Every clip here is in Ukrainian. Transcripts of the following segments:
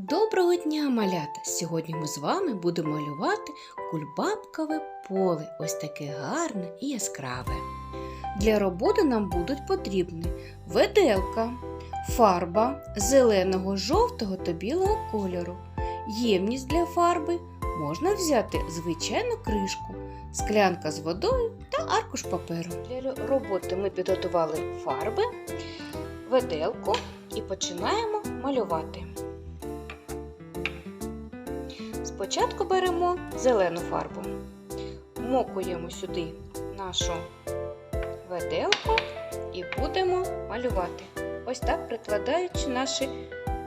Доброго дня, малята! Сьогодні ми з вами будемо малювати кульбабкове поле, ось таке гарне і яскраве. Для роботи нам будуть потрібні веделка, фарба зеленого, жовтого та білого кольору, ємність для фарби, можна взяти звичайну кришку, склянка з водою та аркуш паперу. Для роботи ми підготували фарби, веделку і починаємо малювати. Спочатку беремо зелену фарбу, мокуємо сюди нашу веделку і будемо малювати. Ось так прикладаючи наші,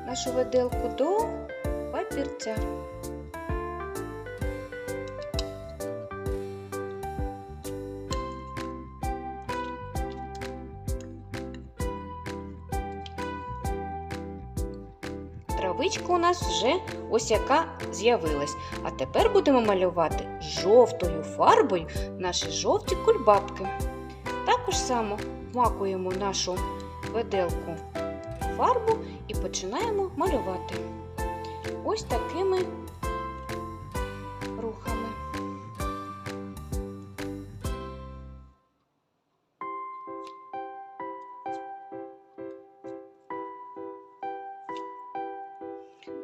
нашу веделку до папірця. Травичка у нас вже ось яка з'явилась. А тепер будемо малювати жовтою фарбою наші жовті кульбабки. Також само вмакуємо нашу веделку фарбу і починаємо малювати. Ось такими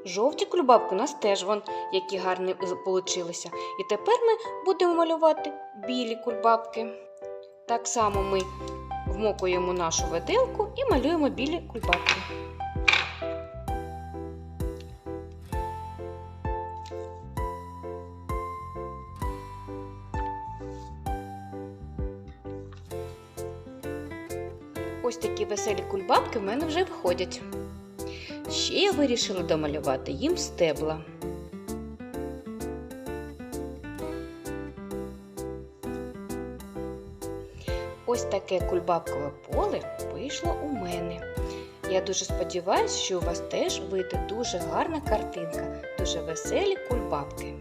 Жовті кульбабки у нас теж вон які гарні получилися. І тепер ми будемо малювати білі кульбабки. Так само ми вмокуємо нашу веделку і малюємо білі кульбабки. Ось такі веселі кульбабки в мене вже виходять. Ще я вирішила домалювати їм стебла. Ось таке кульбабкове поле вийшло у мене. Я дуже сподіваюся, що у вас теж вийде дуже гарна картинка, дуже веселі кульбабки.